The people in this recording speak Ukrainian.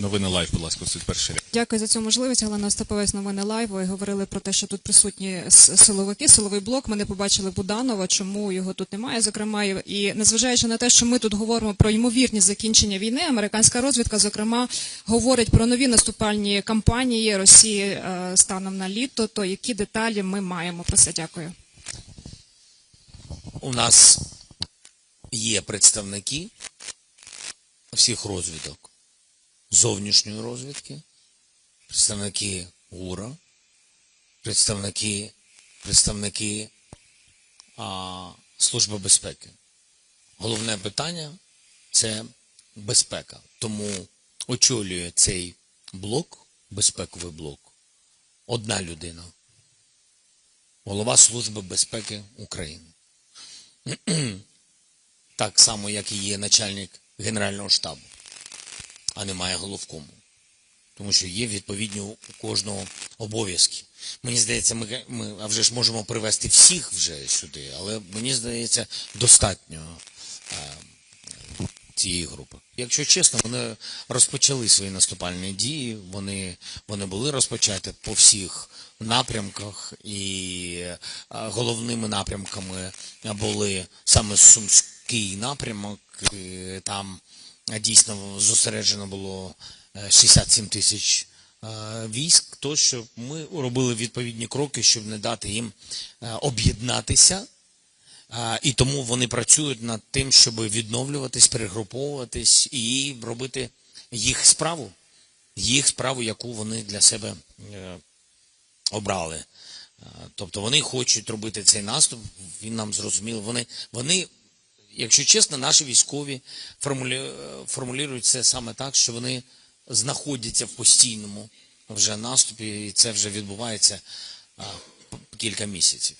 Новини лайв, будь ласка, тут перший ряд. Дякую за цю можливість. Галина Остаповець, новини лайв. Ви говорили про те, що тут присутні силовики, силовий блок. Ми не побачили Буданова. Чому його тут немає? Зокрема, і- і незважаючи на те, що ми тут говоримо про ймовірність закінчення війни, американська розвідка, зокрема, говорить про нові наступальні кампанії Росії е, станом на літо. То які деталі ми маємо про це? Дякую. У нас є представники всіх розвідок, зовнішньої розвідки, представники ГУРа, представники, представники а, Служби безпеки. Головне питання це безпека. Тому очолює цей блок, безпековий блок, одна людина. Голова Служби безпеки України так само, як і є начальник Генерального штабу, а немає головкому. Тому що є відповідні у кожного обов'язки. Мені здається, ми, ми а вже ж можемо привести всіх вже сюди, але мені здається, достатньо е, цієї групи. Якщо чесно, вони розпочали свої наступальні дії, вони, вони були розпочаті по всіх напрямках, і е, головними напрямками були саме Сумський напрямок. і Там е, дійсно зосереджено було е, 67 тисяч е, військ, то що ми робили відповідні кроки, щоб не дати їм е, об'єднатися. І тому вони працюють над тим, щоб відновлюватись, перегруповуватись і робити їх справу, їх справу, яку вони для себе е, обрали. Тобто вони хочуть робити цей наступ, він нам зрозуміло. Вони, вони якщо чесно, наші військові формулю, формулюють це саме так, що вони знаходяться в постійному вже наступі, і це вже відбувається а, кілька місяців.